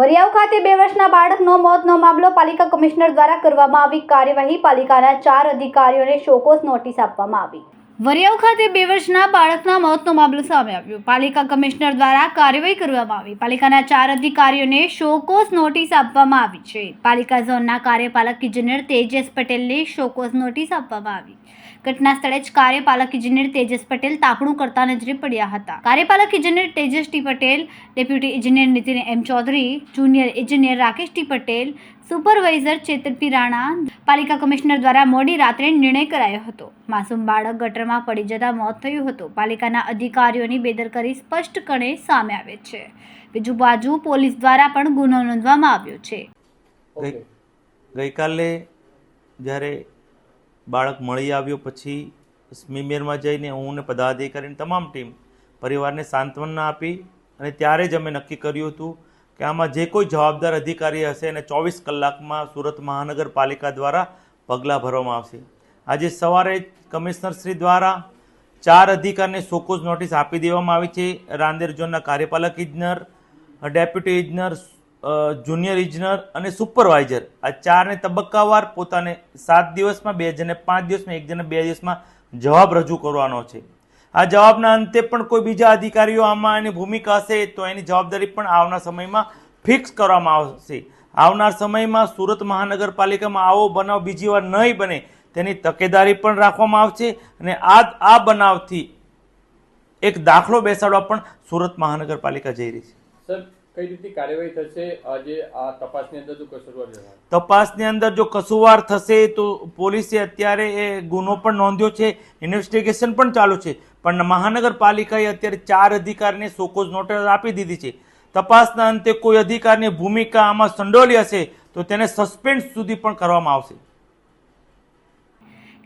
વરિયાવ ખાતે બે વર્ષના બાળકનો મોતનો મામલો પાલિકા કમિશનર દ્વારા કરવામાં આવી કાર્યવાહી. પાલિકાના ચાર અધિકારીઓને શોકોસ નોટિસ આપવામાં આવી. વરિયાવ ખાતે બે વર્ષના બાળકના મોતનો મામલો સામે આવ્યો. પાલિકા કમિશનર દ્વારા કાર્યવાહી કરવામાં આવી. પાલિકાના ચાર અધિકારીઓને શોકોસ નોટિસ આપવામાં આવી છે. પાલિકા ઝોનના કાર્યપાલક ઇજનેર તેજસ પટેલને શોકોસ નોટિસ આપવામાં આવી. ઘટના સ્થળે જ કાર્યપાલક ઇજનેર તેજસ પટેલ તાપણું કરતા નજરે પડ્યા હતા. કાર્યપાલક ઇજનેર તેજસ ટી પટેલ, ડેપ્યુટી ઇજનેર નીતિન એમ ચૌધરી, જુનિયર ઇજનેર Rakesh T Patel, supervisor Chetan P Rana, પાલિકા કમિશનર દ્વારા મોડી રાત્રે નિર્ણય કરાયો હતો. માસૂમ બાળક ગટરમાં પડી જતા મોત થયું હતું. પાલિકાના અધિકારીઓની બેદરકારી સ્પષ્ટપણે સામે આવે છે. બીજું બાજુ પોલીસ દ્વારા પણ ગુનો નોંધવામાં આવ્યો છે. ગઈકાલે જ્યારે બાળક મળી આવ્યો પછી સ્મીમેરમાં જઈને હું ને પદાધિકારીની તમામ ટીમ પરિવારને સાંત્વના આપી અને ત્યારે જ અમે નક્કી કર્યું હતું કે આમાં જે કોઈ જવાબદાર અધિકારી હશે એને ચોવીસ કલાકમાં સુરત મહાનગરપાલિકા દ્વારા પગલાં ભરવામાં આવશે. આજે સવારે કમિશનરશ્રી કમિશનર શ્રી દ્વારા ચાર અધિકારીને સોકોઝ નોટિસ આપી દેવામાં આવી છે. રાંદેર ઝોનના કાર્યપાલક ઇજનર, ડેપ્યુટી ઇજનર જુનિયર ઇજનર અને સુપરવાઇઝર. આ ચારને તબક્કાવાર પોતાને સાત દિવસમાં, બે જણને પાંચ દિવસમાં, એક જણને બે દિવસમાં જવાબ રજૂ કરવાનો છે. આ જવાબના અંતે પણ કોઈ બીજા અધિકારીઓ આમાં એની ભૂમિકા હશે તો એની જવાબદારી પણ આવનાર સમયમાં ફિક્સ કરવામાં આવશે. આવનાર સમયમાં સુરત મહાનગરપાલિકામાં આવો બનાવ બીજી વાર નહીં બને તેની તકેદારી પણ રાખવામાં આવશે અને આ આ બનાવથી એક દાખલો બેસાડવા પણ સુરત મહાનગરપાલિકા જઈ રહી છે. સર કઈ રીતની કાર્યવાહી થશે? આજે આ તપાસની અંદર જો કસૂરવાર તપાસની અંદર જો કસુવાર થશે તો પોલીસે અત્યારે એ ગુનો પણ નોંધ્યો છે ઇન્વેસ્ટિગેશન પણ ચાલુ છે પણ મહાનગરપાલિકાએ અત્યારે ચાર અધિકારીને સોકોઝ નોટિસ આપી દીધી છે. તપાસના અંતે કોઈ અધિકારની ભૂમિકા આમાં સંડોલી હશે તો તેને સસ્પેન્ડ સુધી પણ કરવામાં આવશે.